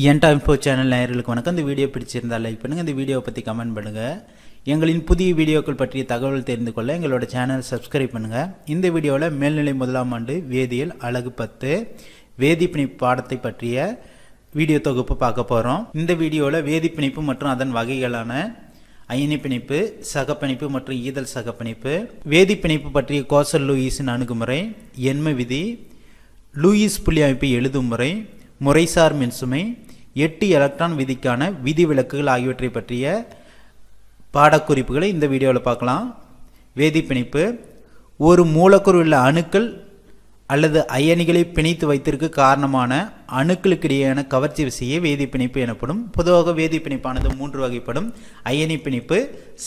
என்டா info channel நேயர்களுக்கு வணக்கம். இந்த வீடியோ பிடிச்சிருந்தால் லைக் பண்ணுங்கள் இந்த வீடியோவை பற்றி கமெண்ட் பண்ணுங்கள் எங்களின் புதிய வீடியோக்கள் பற்றிய தகவல் தெரிந்து கொள்ள எங்களோட சேனல் சப்ஸ்கிரைப் பண்ணுங்கள் இந்த வீடியோவில் மேல்நிலை முதலாம் ஆண்டு வேதியியல் அழகு பத்து வேதிப்பிணைப்பு பாடத்தை பற்றிய வீடியோ தொகுப்பு பார்க்க போகிறோம் இந்த வீடியோவில் வேதிப்பிணைப்பு மற்றும் அதன் வகைகளான அயனி பிணைப்பு சகப்பிணைப்பு மற்றும் ஈதல் சகப்பிணைப்பு வேதிப்பிணைப்பு பற்றிய கோசல் லூயிஸின் அணுகுமுறை எண்ம விதி லூயிஸ் புள்ளி அமைப்பு எழுதும் முறை முறைசார் மின்சுமை எட்டு எலக்ட்ரான் விதிக்கான விதி விலக்குகள் ஆகியவற்றை பற்றிய பாடக்குறிப்புகளை இந்த வீடியோவில் பார்க்கலாம். வேதிப்பிணைப்பு ஒரு மூலக்கூறு உள்ள அணுக்கள் அல்லது அயனிகளை பிணைத்து வைத்திருக்க காரணமான அணுக்களுக்கிடையேயான கவர்ச்சி விசையே வேதிப்பிணைப்பு எனப்படும். பொதுவாக வேதிப்பிணைப்பானது மூன்று வகைப்படும். அயனி பிணைப்பு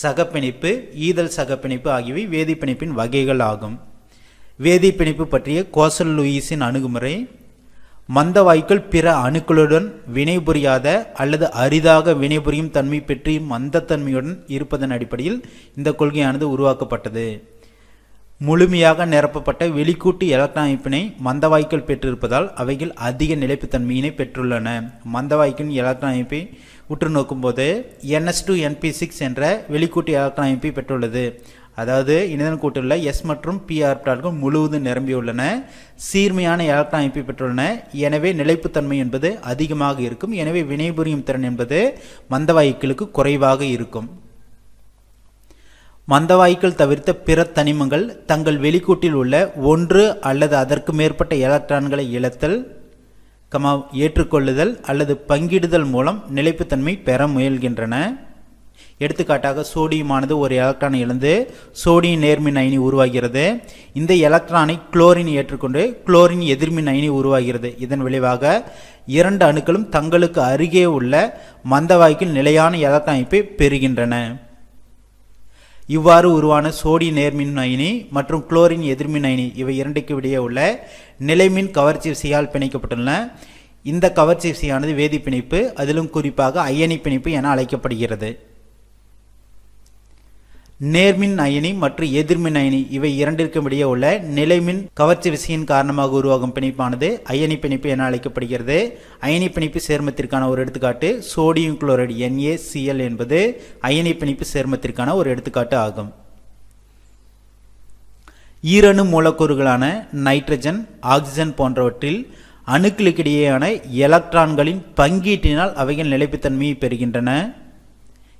சகப்பிணைப்பு ஈதல் சகப்பிணைப்பு ஆகியவை வேதிப்பிணைப்பின் வகைகள் ஆகும். வேதிப்பிணைப்பு பற்றிய கோசல் லூயிஸின் அணுகுமுறை மந்த வாயுக்கள் பிற அணுக்களுடன் வினைபுரியாத அல்லது அரிதாக வினைபுரியும் தன்மை பெற்று மந்தத்தன்மையுடன் இருப்பதன் அடிப்படையில் இந்த கொள்கையானது உருவாக்கப்பட்டது. முழுமையாக நிரப்பப்பட்ட வெளிக்கூட்டு எலக்ட்ரான் அமைப்பினை மந்தவாய்க்கள் பெற்றிருப்பதால் அவைகள் அதிக நிலைப்புத்தன்மையினை பெற்றுள்ளன. மந்தவாய்க்கின் எலக்ட்ரான் அமைப்பை உற்று நோக்கும்போது என்எஸ் டூ என்பி சிக்ஸ் என்ற வெளிக்கூட்டு எலக்ட்ரான் அமைப்பை பெற்றுள்ளது. அதாவது இணைதன் கூட்டுள்ள எஸ் மற்றும் பி ஆர்பிட்டால்கள் முழுவதும் நிரம்பியுள்ளன சீர்மையான எலக்ட்ரான் அமைப்பை பெற்றுள்ளன. எனவே நிலைப்புத்தன்மை என்பது அதிகமாக இருக்கும். எனவே வினைபுரியும் திறன் என்பது மந்தவாயுக்களுக்கு குறைவாக இருக்கும். மந்தவாயுக்கள் தவிர்த்த பிற தனிமங்கள் தங்கள் வெளிக்கூட்டில் உள்ள ஒன்று அல்லது அதற்கு மேற்பட்ட எலக்ட்ரான்களை இழத்தல் கமா ஏற்றுக்கொள்ளுதல் அல்லது பங்கிடுதல் மூலம் நிலைப்புத்தன்மை பெற முயல்கின்றன. எடுத்துக்காட்டாக சோடியமானது ஒரு எலக்ட்ரானை இழந்து சோடியம் நேர்மின் அயனி உருவாகிறது. இந்த எலக்ட்ரானை குளோரின் ஏற்றுக்கொண்டு குளோரின் எதிர்மின் அயனி உருவாகிறது. இதன் விளைவாக இரண்டு அணுக்களும் தங்களுக்கு அருகே உள்ள மந்தவாய்க்கில் நிலையான எலக்ட்ரான் அமைப்பை பெறுகின்றன. இவ்வாறு உருவான சோடிய நேர்மின் அயனி மற்றும் குளோரின் எதிர்மின் அயனி இவை இரண்டுக்கு இடையே உள்ள நிலைமின் கவர்ச்சி விசையால் பிணைக்கப்பட்டுள்ளன. இந்த கவர்ச்சி விசையானது வேதிப்பிணைப்பு அதிலும் குறிப்பாக அயனி பிணைப்பு என அழைக்கப்படுகிறது. நேர்மின் அயனி மற்றும் எதிர்மின் அயனி இவை இரண்டிற்கும் இடையே உள்ள நிலைமின் கவர்ச்சி விசையின் காரணமாக உருவாகும் பிணைப்பானது அயனி பிணைப்பு என அழைக்கப்படுகிறது. அயனி பிணைப்பு சேர்மத்திற்கான ஒரு எடுத்துக்காட்டு சோடியம் குளோரைடு என்ஏசிஎல் என்பது அயனி பிணைப்பு சேர்மத்திற்கான ஒரு எடுத்துக்காட்டு ஆகும். ஈரணு மூலக்கூறுகளான நைட்ரஜன் ஆக்சிஜன் போன்றவற்றில் அணுக்களுக்கிடையேயான எலக்ட்ரான்களின் பங்கீட்டினால் அவைகள் நிலைப்புத்தன்மையை பெறுகின்றன.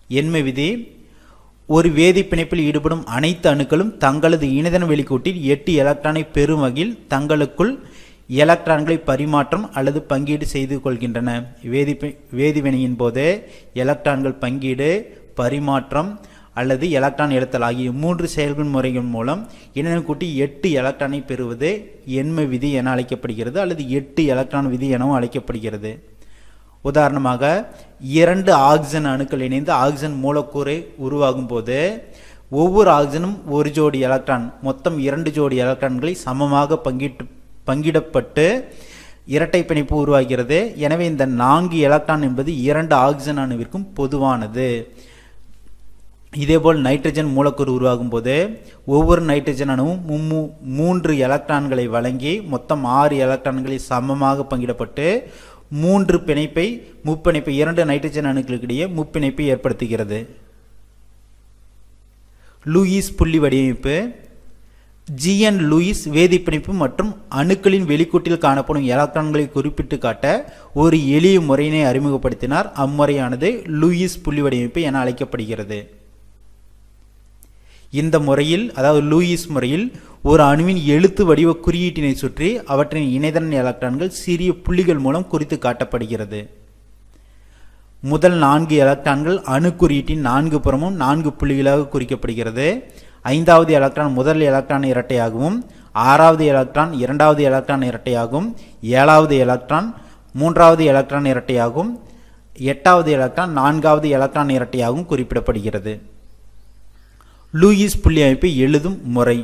எண்மை விதி ஒரு வேதி பிணைப்பில் ஈடுபடும் அனைத்து அணுக்களும் தங்களது இணைதன வெளிக்கூட்டில் எட்டு எலக்ட்ரானை பெறும் வகையில் தங்களுக்குள் எலக்ட்ரான்களை பரிமாற்றம் அல்லது பங்கீடு செய்து கொள்கின்றன. வேதி வேதிவினையின் போது எலக்ட்ரான்கள் பங்கீடு பரிமாற்றம் அல்லது எலக்ட்ரான் எழுத்தல் ஆகிய மூன்று செயல்கள் முறைகள் மூலம் இணைதன கூட்டி எட்டு எலக்ட்ரானை பெறுவது எண்ம விதி என அழைக்கப்படுகிறது அல்லது எட்டு எலக்ட்ரான் விதி எனவும் அழைக்கப்படுகிறது. உதாரணமாக இரண்டு ஆக்சிஜன் அணுக்கள் இணைந்து ஆக்சிஜன் மூலக்கூறை உருவாகும் போது ஒவ்வொரு ஆக்சிஜனும் ஒரு ஜோடி எலக்ட்ரான் மொத்தம் இரண்டு ஜோடி எலக்ட்ரான்களை சமமாக பங்கிட்டு பங்கிடப்பட்டு இரட்டை பிணைப்பு உருவாகிறது. எனவே இந்த நான்கு எலக்ட்ரான் என்பது இரண்டு ஆக்சிஜன் அணுவிற்கும் பொதுவானது. இதேபோல் நைட்ரஜன் மூலக்கூறு உருவாகும் போது ஒவ்வொரு நைட்ரஜன் அணுவும் மும்மூ மூன்று எலக்ட்ரான்களை வழங்கி மொத்தம் ஆறு எலக்ட்ரான்களை சமமாக பங்கிடப்பட்டு மூன்று பிணைப்பை முப்பிணைப்பு இரண்டு நைட்ரஜன் அணுக்களுக்கிடையே முப்பிணைப்பை ஏற்படுத்துகிறது. லூயிஸ் புள்ளி வடிவமைப்பு. ஜிஎன் லூயிஸ் வேதிப்பிணைப்பு மற்றும் அணுக்களின் வெளிக்கூட்டில் காணப்படும் எலக்ட்ரான்களை குறிப்பிட்டு காட்ட ஒரு எளிய முறையினை அறிமுகப்படுத்தினார். அம்முறையானது லூயிஸ் புள்ளி வடிவமைப்பு என அழைக்கப்படுகிறது. இந்த முறையில் அதாவது லூயிஸ் முறையில் ஒரு அணுவின் எழுத்து வடிவ குறியீட்டினை சுற்றி அவற்றின் இணைதன் எலக்ட்ரான்கள் சிறிய புள்ளிகள் மூலம் குறித்து காட்டப்படுகிறது. முதல் நான்கு எலக்ட்ரான்கள் அணு குறியீட்டின் நான்கு புறமும் நான்கு புள்ளிகளாக குறிக்கப்படுகிறது. ஐந்தாவது எலக்ட்ரான் முதல் எலக்ட்ரான் இரட்டையாகவும் ஆறாவது எலக்ட்ரான் இரண்டாவது எலக்ட்ரான் இரட்டையாகும் ஏழாவது எலக்ட்ரான் மூன்றாவது எலக்ட்ரான் இரட்டையாகும் எட்டாவது எலக்ட்ரான் நான்காவது எலக்ட்ரான் இரட்டையாகவும் குறிப்பிடப்படுகிறது. லூயிஸ் புள்ளி அமைப்பை எழுதும் முறை.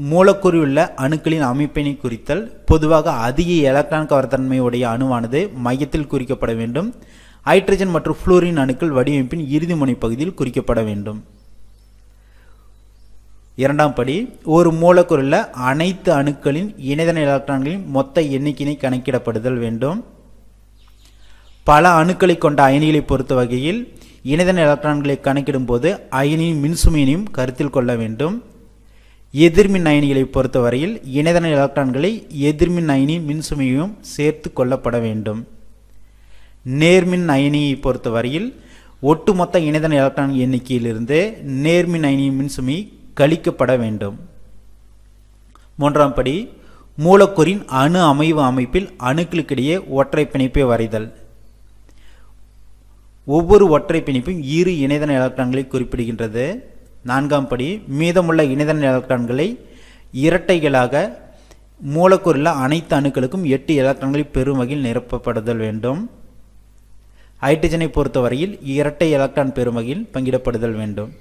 மூலக்கூறியுள்ள அணுக்களின் அமைப்பினை குறித்தல் பொதுவாக அதிக எலக்ட்ரான் கவர்த்தன்மையுடைய அணுவானது மையத்தில் குறிக்கப்பட வேண்டும். ஹைட்ரஜன் மற்றும் ஃப்ளூரின் அணுக்கள் வடிவமைப்பின் இறுதி முனைப்பகுதியில் குறிக்கப்பட வேண்டும். இரண்டாம் படி ஒரு மூலக்கூறில் அனைத்து அணுக்களின் இணைதன எலக்ட்ரான்களின் மொத்த எண்ணிக்கையினை கணக்கிடப்படுதல் வேண்டும். பல அணுக்களை கொண்ட அயனிகளை பொறுத்த வகையில் இணைதன எலக்ட்ரான்களை கணக்கிடும்போது அயனியின் மின்சுமையினையும் கருத்தில் கொள்ள வேண்டும். எதிர்மின் அயனிகளை பொறுத்தவரையில் இணைதன எலக்ட்ரான்களை எதிர்மின் அயனி மின்சுமையும் சேர்த்து கொள்ளப்பட வேண்டும். நேர்மின் அயனியை பொறுத்தவரையில் ஒட்டுமொத்த இணைதன எலக்ட்ரான் எண்ணிக்கையிலிருந்து நேர்மின் அயனியின் மின்சுமை கழிக்கப்பட வேண்டும். மூன்றாம் படி மூலக்கூறின் அணு அமைவு அமைப்பில் அணுக்களுக்கிடையே ஒற்றை பிணைப்பை வரைதல். ஒவ்வொரு ஒற்றை பிணைப்பும் இரு இணைதன எலக்ட்ரான்களை குறிப்பிடுகின்றது. நான்காம் படி மீதமுள்ள இணைதன எலக்ட்ரான்களை இரட்டைகளாக மூலக்கூறில் அனைத்து அணுக்களுக்கும் எட்டு எலக்ட்ரான்களை பெரும் வகையில் நிரப்பப்படுதல் வேண்டும். ஹைட்ரஜனை பொறுத்தவரையில் இரட்டை எலக்ட்ரான் பெரும் வகையில் பங்கிடப்படுதல் வேண்டும்.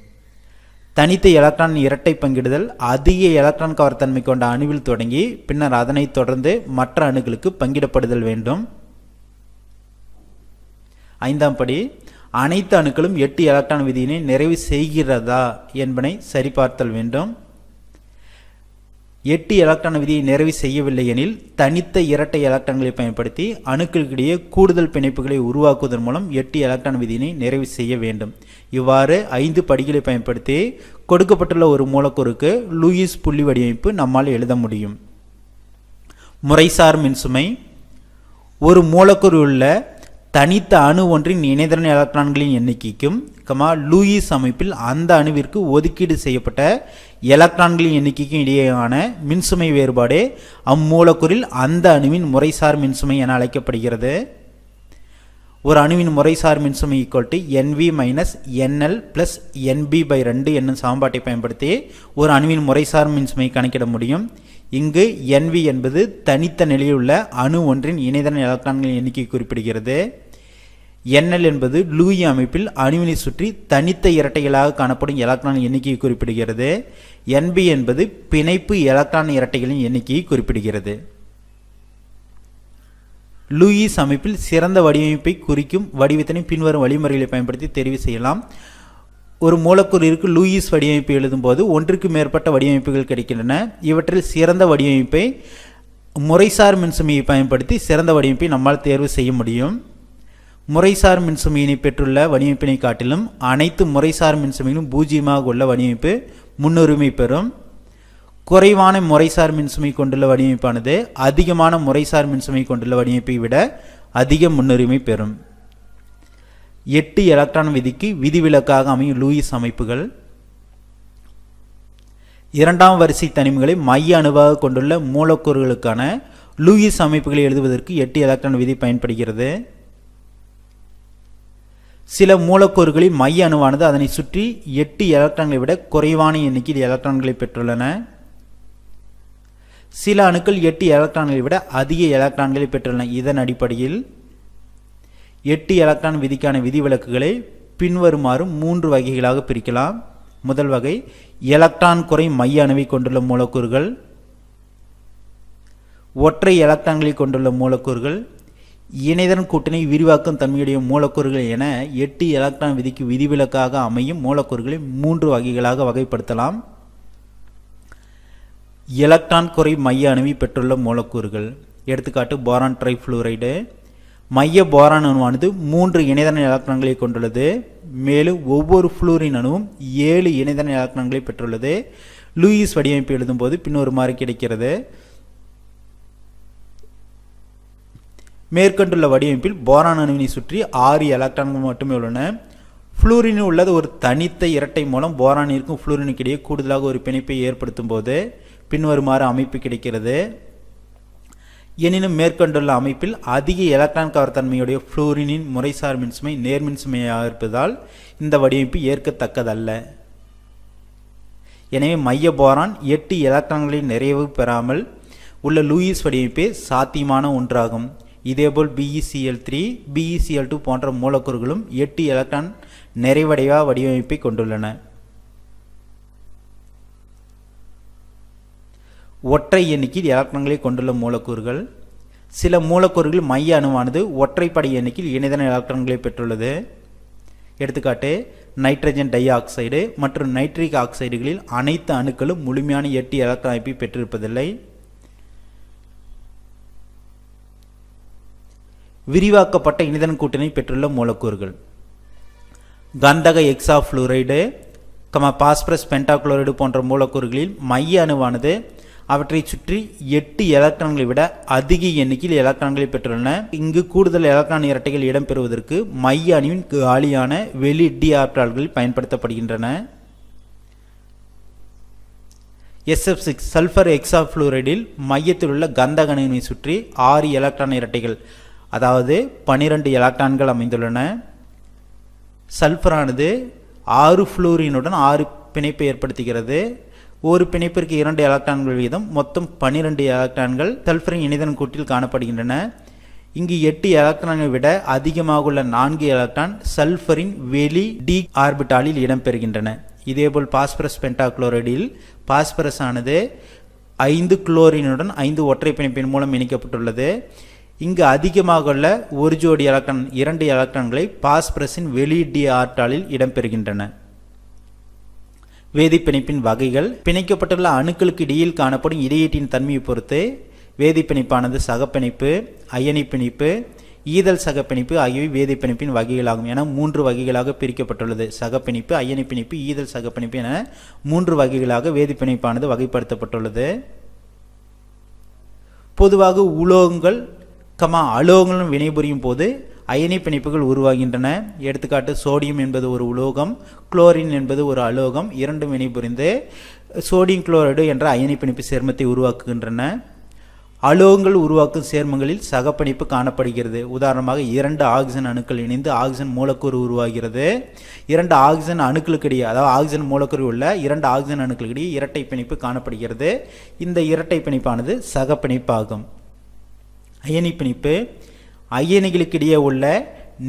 தனித்த எலக்ட்ரான் இரட்டை பங்கிடுதல் அதிக எலக்ட்ரான் கவர்த்தன்மை கொண்ட அணுவில் தொடங்கி பின்னர் அதனைத் தொடர்ந்து மற்ற அணுக்களுக்கு பங்கிடப்படுதல் வேண்டும். ஐந்தாம் படி அனைத்து அணுக்களும் எட்டு எலக்ட்ரான் விதியினை நிறைவு செய்கிறதா என்பனை சரிபார்த்தல் வேண்டும். எட்டு எலக்ட்ரான் விதியை நிறைவு செய்யவில்லை எனில் தனித்த இரட்டை எலக்ட்ரான்களை பயன்படுத்தி அணுக்களுக்கிடையே கூடுதல் பிணைப்புகளை உருவாக்குவதன் மூலம் எட்டு எலக்ட்ரான் விதியினை நிறைவு செய்ய வேண்டும். இவ்வாறு ஐந்து படிகளை பயன்படுத்தி கொடுக்கப்பட்டுள்ள ஒரு மூலக்கூறுக்கு லூயிஸ் புள்ளி வடிவமைப்பு நம்மால் எழுத முடியும். முறைசார் மின்சுமை. ஒரு மூலக்கூறு உள்ள தனித்த அணு ஒன்றின் இணைதன எலக்ட்ரான்களின் எண்ணிக்கைக்கும் கமா லூயிஸ் அமைப்பில் அந்த அணுவிற்கு ஒதுக்கீடு செய்யப்பட்ட எலக்ட்ரான்களின் எண்ணிக்கைக்கும் இடையேயான மின்சுமை வேறுபாடே அம்மூலக்கூறில் அந்த அணுவின் முறைசார் மின்சுமை என அழைக்கப்படுகிறது. ஒரு அணுவின் முறைசார் மின்சுமை equal to NV minus NL plus NB by ரெண்டு என்னும் சமன்பாட்டை பயன்படுத்தி ஒரு அணுவின் முறைசார் மின்சுமை கணக்கிட முடியும். இங்கு என்வி என்பது தனித்த நிலையில் உள்ள அணு ஒன்றின் இணைதன எலக்ட்ரான்களின் எண்ணிக்கை குறிப்பிடுகிறது. என்எல் என்பது லூயி அமைப்பில் அணுவினை சுற்றி தனித்த இரட்டைகளாக காணப்படும் எலக்ட்ரான் எண்ணிக்கையை குறிப்பிடுகிறது. என்பி என்பது பிணைப்பு எலக்ட்ரான் இரட்டைகளின் எண்ணிக்கையை குறிப்பிடுகிறது. லூயிஸ் அமைப்பில் சிறந்த வடிவமைப்பை குறிக்கும் வடிவத்தினை பின்வரும் வழிமுறைகளை பயன்படுத்தி தெரிவு செய்யலாம். ஒரு மூலக்கூறிற்கு லூயிஸ் வடிவமைப்பு எழுதும்போது ஒன்றுக்கு மேற்பட்ட வடிவமைப்புகள் கிடைக்கின்றன. இவற்றில் சிறந்த வடிவமைப்பை முறைசார் மின்சுமையை பயன்படுத்தி சிறந்த வடிவமைப்பை நம்மால் தேர்வு செய்ய முடியும். முறைசார் மின்சுமையினை பெற்றுள்ள வடிவமைப்பினை காட்டிலும் அனைத்து முறைசார் மின்சுமையிலும் பூஜ்ஜியமாக உள்ள வடிவமைப்பு முன்னுரிமை பெறும். குறைவான முறைசார் மின்சுமை கொண்டுள்ள வடிவமைப்பானது அதிகமான முறைசார் மின்சுமை கொண்டுள்ள வடிவமைப்பை விட அதிக முன்னுரிமை பெறும். எட்டு எலக்ட்ரான் விதிக்கு விதிவிலக்காக அமையும் லூயிஸ் அமைப்புகள். இரண்டாம் வரிசை தனிமங்களை மைய அணுவாக கொண்டுள்ள மூலக்கூறுகளுக்கான லூயிஸ் அமைப்புகளை எழுதுவதற்கு எட்டு எலக்ட்ரான் விதி பயன்படுகிறது. சில மூலக்கூறுகளில் மைய அணுவானது அதனை சுற்றி எட்டு எலக்ட்ரான்களை விட குறைவான எண்ணிக்கையில் எலக்ட்ரான்களை பெற்றுள்ளன. சில அணுக்கள் எட்டு எலக்ட்ரான்களை விட அதிக எலக்ட்ரான்களை பெற்றுள்ளன. இதன் அடிப்படையில் எட்டு எலக்ட்ரான் விதிக்கான விதிவிலக்குகளை பின்வருமாறு மூன்று வகைகளாக பிரிக்கலாம். முதல் வகை எலக்ட்ரான் குறை மைய அணுவை கொண்டுள்ள மூலக்கூறுகள். ஒற்றை எலக்ட்ரான்களை கொண்டுள்ள மூலக்கூறுகள். இணைதன் கூட்டணி விரிவாக்கும் தன்மையுடைய மூலக்கூறுகள் என எட்டு எலக்ட்ரான் விதிக்கு விதிவிலக்காக அமையும் மூலக்கூறுகளை மூன்று வகைகளாக வகைப்படுத்தலாம். எலக்ட்ரான் குறை மைய அணுவை பெற்றுள்ள மூலக்கூறுகள். எடுத்துக்காட்டு போரான் ட்ரைஃப்ளூரைடு. மைய போரான் அணுவானது மூன்று இணைதன எலக்ட்ரான்களை கொண்டுள்ளது. மேலும் ஒவ்வொரு ஃப்ளூரின் அணுவும் ஏழு இணைதன எலக்ட்ரான்களை பெற்றுள்ளது. லூயிஸ் வடிவமைப்பு எழுதும்போது பின்வருமாறு கிடைக்கிறது. மேற்கொண்டுள்ள வடிவமைப்பில் போரான் அணுவினை சுற்றி ஆறு எலக்ட்ரான்கள் மட்டுமே உள்ளன. ஃப்ளூரினில் உள்ளது ஒரு தனித்த இரட்டை மூலம் போரானிற்கும் ஃப்ளூரினுக்கு இடையே கூடுதலாக ஒரு பிணைப்பை ஏற்படுத்தும் போது பின்வருமாறு அமைப்பு கிடைக்கிறது. எனினும் மேற்கொண்டுள்ள அமைப்பில் அதிக எலக்ட்ரான் கவர்த்தன்மையுடைய ஃப்ளூரினின் முறைசார் மின்சுமை நேர்மின்சுமையாக இருப்பதால் இந்த வடிவமைப்பு ஏற்கத்தக்கதல்ல. எனவே மைய போரான் எட்டு எலக்ட்ரான்களின் நிறைவு பெறாமல் உள்ள லூயிஸ் வடிவமைப்பே சாத்தியமான ஒன்றாகும். இதேபோல் பிஇசிஎல் த்ரீ பிஇசிஎல் டூ போன்ற மூலக்கூறுகளும் எட்டு எலக்ட்ரான் நிறைவடைவா வடிவமைப்பை கொண்டுள்ளன. ஒற்றை எண்ணிக்கையில் எலக்ட்ரான்களை கொண்டுள்ள மூலக்கூறுகள். சில மூலக்கூறுகள் மைய அணுவானது ஒற்றைப்படை எண்ணிக்கையில் இணைதன எலக்ட்ரான்களை பெற்றுள்ளது. எடுத்துக்காட்டு நைட்ரஜன் டை ஆக்சைடு மற்றும் நைட்ரிக் ஆக்சைடுகளில் அனைத்து அணுக்களும் முழுமையான எட்டு எலக்ட்ரான் அமைப்பை பெற்றிருப்பதில்லை. விரிவாக்கப்பட்ட இனிதன் கூட்டணி பெற்றுள்ள மூலக்கூறுகள். கந்தக எக்ஸாஃப்ளூரைடு கம பாஸ்பரஸ் பென்டாக்ளோரைடு போன்ற மூலக்கூறுகளில் மைய அணுவானது அவற்றை சுற்றி எட்டு எலக்ட்ரான்களை விட அதிக எண்ணிக்கையில் எலக்ட்ரான்களை பெற்றுள்ளன. இங்கு கூடுதல் எலக்ட்ரான் இரட்டைகள் இடம்பெறுவதற்கு மைய அணுவின் காலியான வெளி டி ஆர்பிட்டால்கள் பயன்படுத்தப்படுகின்றன. எஸ்எஃப் சிக்ஸ் சல்ஃபர் எக்ஸாஃப்ளூரைடில் மையத்தில் உள்ள கந்தக சுற்றி ஆறு எலக்ட்ரான் இரட்டைகள் அதாவது பனிரெண்டு எலக்ட்ரான்கள் அமைந்துள்ளன. சல்ஃபரானது ஆறு ஃப்ளூரினுடன் ஆறு பிணைப்பை ஏற்படுத்துகிறது. ஒரு பிணைப்பிற்கு இரண்டு எலக்ட்ரான்கள் வீதம் மொத்தம் பன்னிரெண்டு எலக்ட்ரான்கள் சல்ஃபரின் இணைதன் கூட்டில் காணப்படுகின்றன. இங்கு எட்டு எலக்ட்ரான்களை விட அதிகமாக உள்ள நான்கு எலக்ட்ரான் சல்ஃபரின் வெளி டி ஆர்பிட்டாலில் இடம்பெறுகின்றன. இதேபோல் பாஸ்பரஸ் பென்டாக்ளோரைடில் பாஸ்பரஸ் ஆனது ஐந்து குளோரினுடன் ஐந்து ஒற்றை பிணைப்பின் மூலம் இணைக்கப்பட்டுள்ளது. இங்கு அதிகமாக உள்ள ஒரு ஜோடி எலக்ட்ரான் இரண்டு எலக்ட்ரான்களை பாஸ்பரஸின் வெளி டி ஆர்டாலில் இடம்பெறுகின்றன. வேதிப்பிணைப்பின் வகைகள் பிணைக்கப்பட்டுள்ள அணுக்களுக்கு இடையில் காணப்படும் இடையீட்டின் தன்மையை பொறுத்து வேதிப்பிணைப்பானது சகப்பிணைப்பு அயனி பிணைப்பு ஈதல் சகப்பிணைப்பு ஆகியவை வேதிப்பிணைப்பின் வகைகளாகும். என மூன்று வகைகளாக பிரிக்கப்பட்டுள்ளது. சகப்பிணைப்பு அயனி பிணைப்பு ஈதல் சகப்பிணைப்பு என மூன்று வகைகளாக வேதிப்பிணைப்பானது வகைப்படுத்தப்பட்டுள்ளது. பொதுவாக உலோகங்கள் கமா அலோகங்களும் வினைபுரியும் போது அயனி பிணைப்புகள் உருவாகின்றன. எடுத்துக்காட்டு சோடியம் என்பது ஒரு உலோகம் குளோரின் என்பது ஒரு அலோகம் இரண்டும் வினைபுரிந்து சோடியம் குளோரைடு என்ற அயனி பிணைப்பு சேர்மத்தை உருவாக்குகின்றன. அலோகங்கள் உருவாக்கும் சேர்மங்களில் சகப்பிணைப்பு காணப்படுகிறது. உதாரணமாக இரண்டு ஆக்சிஜன் அணுக்கள் இணைந்து ஆக்சிஜன் மூலக்கூறு உருவாகிறது. இரண்டு ஆக்சிஜன் அணுக்களுக்கு இடையே அதாவது ஆக்சிஜன் மூலக்கூறு உள்ள இரண்டு ஆக்சிஜன் அணுக்களுக்கிடையே இரட்டை பிணைப்பு காணப்படுகிறது. இந்த இரட்டை பிணைப்பானது சகப்பிணைப்பாகும் அயனி பிணைப்பு அயனிகளுக்கிடையே உள்ள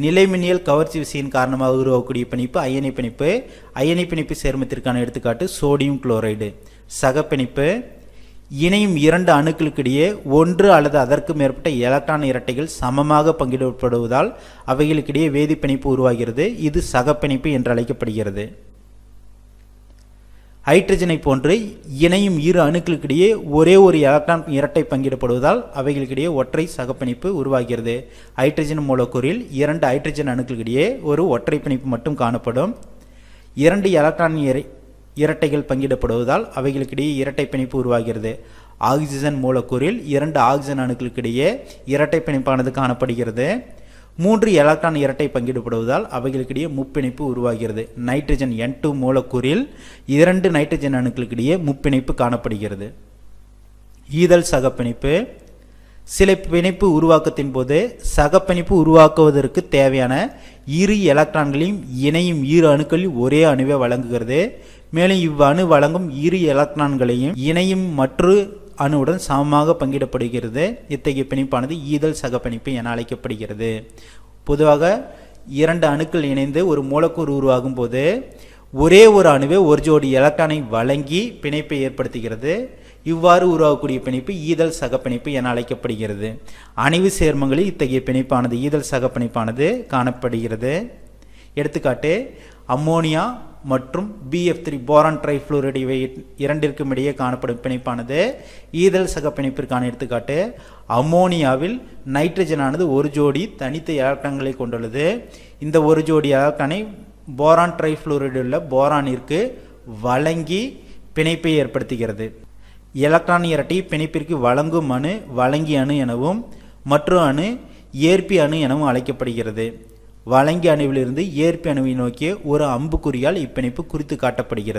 நிலைமின்னியல் கவர்ச்சி விசையின் காரணமாக உருவாக்கக்கூடிய பிணைப்பு அயனி பிணைப்பு. அயனி பிணைப்பு சேர்மத்திற்கான எடுத்துக்காட்டு சோடியம் குளோரைடு. சகப்பிணைப்பு இணையும் இரண்டு அணுக்களுக்கிடையே ஒன்று அல்லது அதற்கு மேற்பட்ட எலக்ட்ரான் இரட்டைகள் சமமாக பங்கிடப்படுவதால் அவைகளுக்கிடையே வேதிப்பிணைப்பு உருவாகிறது. இது சகப்பிணைப்பு என்று அழைக்கப்படுகிறது. ஹைட்ரஜனை போன்று இணையும் இரு அணுக்களுக்கிடையே ஒரே ஒரு எலக்ட்ரான் இரட்டை பங்கிடப்படுவதால் அவைகளுக்கிடையே ஒற்றை சகப்பிணைப்பு உருவாகிறது. ஹைட்ரஜன் மூலக்கூறில் இரண்டு ஹைட்ரஜன் அணுக்களுக்கிடையே ஒரு ஒற்றை பிணைப்பு மட்டும் காணப்படும். இரண்டு எலக்ட்ரான் இரட்டைகள் பங்கிடப்படுவதால் அவைகளுக்கிடையே இரட்டை பிணைப்பு உருவாகிறது. ஆக்சிஜன் மூலக்கூறில் இரண்டு ஆக்சிஜன் அணுக்களுக்கிடையே இரட்டை பிணைப்பானது காணப்படுகிறது. மூன்று எலக்ட்ரான் இரட்டை பங்கிடப்படுவதால் அவைகளுக்கிடையே முப்பிணைப்பு உருவாகிறது. நைட்ரஜன் என் டூ மூலக்கூறில் இரண்டு நைட்ரஜன் அணுக்களுக்கிடையே முப்பிணைப்பு காணப்படுகிறது. ஈதல் சகப்பிணைப்பு. சில பிணைப்பு உருவாக்கத்தின் போது சகப்பிணைப்பு உருவாக்குவதற்கு தேவையான இரு எலக்ட்ரான்களையும் இணையும் இரு அணுக்களில் ஒரே அணுவை வழங்குகிறது. மேலும் இவ்வணு வழங்கும் இரு எலக்ட்ரான்களையும் இணையும் மற்ற அணுவுடன் சமமாக பங்கிடப்படுகிறது. இத்தகைய பிணைப்பானது ஈதல் சகப்பிணைப்பு என அழைக்கப்படுகிறது. பொதுவாக இரண்டு அணுக்கள் இணைந்து ஒரு மூலக்கூறு உருவாகும் போது ஒரே ஒரு அணுவே ஒரு ஜோடி எலக்ட்ரானை வழங்கி பிணைப்பை ஏற்படுத்துகிறது. இவ்வாறு உருவாகக்கூடிய பிணைப்பு ஈதல் சகப்பிணைப்பு என அழைக்கப்படுகிறது. அணைவு சேர்மங்களில் இத்தகைய பிணைப்பானது ஈதல் சகப்பிணைப்பானது காணப்படுகிறது. எடுத்துக்காட்டு அம்மோனியா மற்றும் பிஎஃப் த்ரீ போரான் ட்ரைஃப்ளூரைடு இவை இரண்டிற்கும் இடையே காணப்படும் பிணைப்பானது. ஈதல் சக பிணைப்பிற்கான எடுத்துக்காட்டு அமோனியாவில் நைட்ரஜனானது ஒரு ஜோடி தனித்த எலக்ட்ரான்களை கொண்டுள்ளது. இந்த ஒரு ஜோடி எலக்ட்ரானை போரான் ட்ரைஃப்ளூரைடு உள்ள போரானிற்கு வழங்கி பிணைப்பை ஏற்படுத்துகிறது. எலக்ட்ரான் இரட்டை பிணைப்பிற்கு வழங்கும் அணு வழங்கி அணு எனவும் மற்றொரு அணு ஏற்பி அணு எனவும் அழைக்கப்படுகிறது. வழங்கிய அணுவிலிருந்து ஏற்பி அணுவை நோக்கிய ஒரு அம்புக்குறியால் இப்பிணைப்பு குறித்து காட்டப்படுகிறது.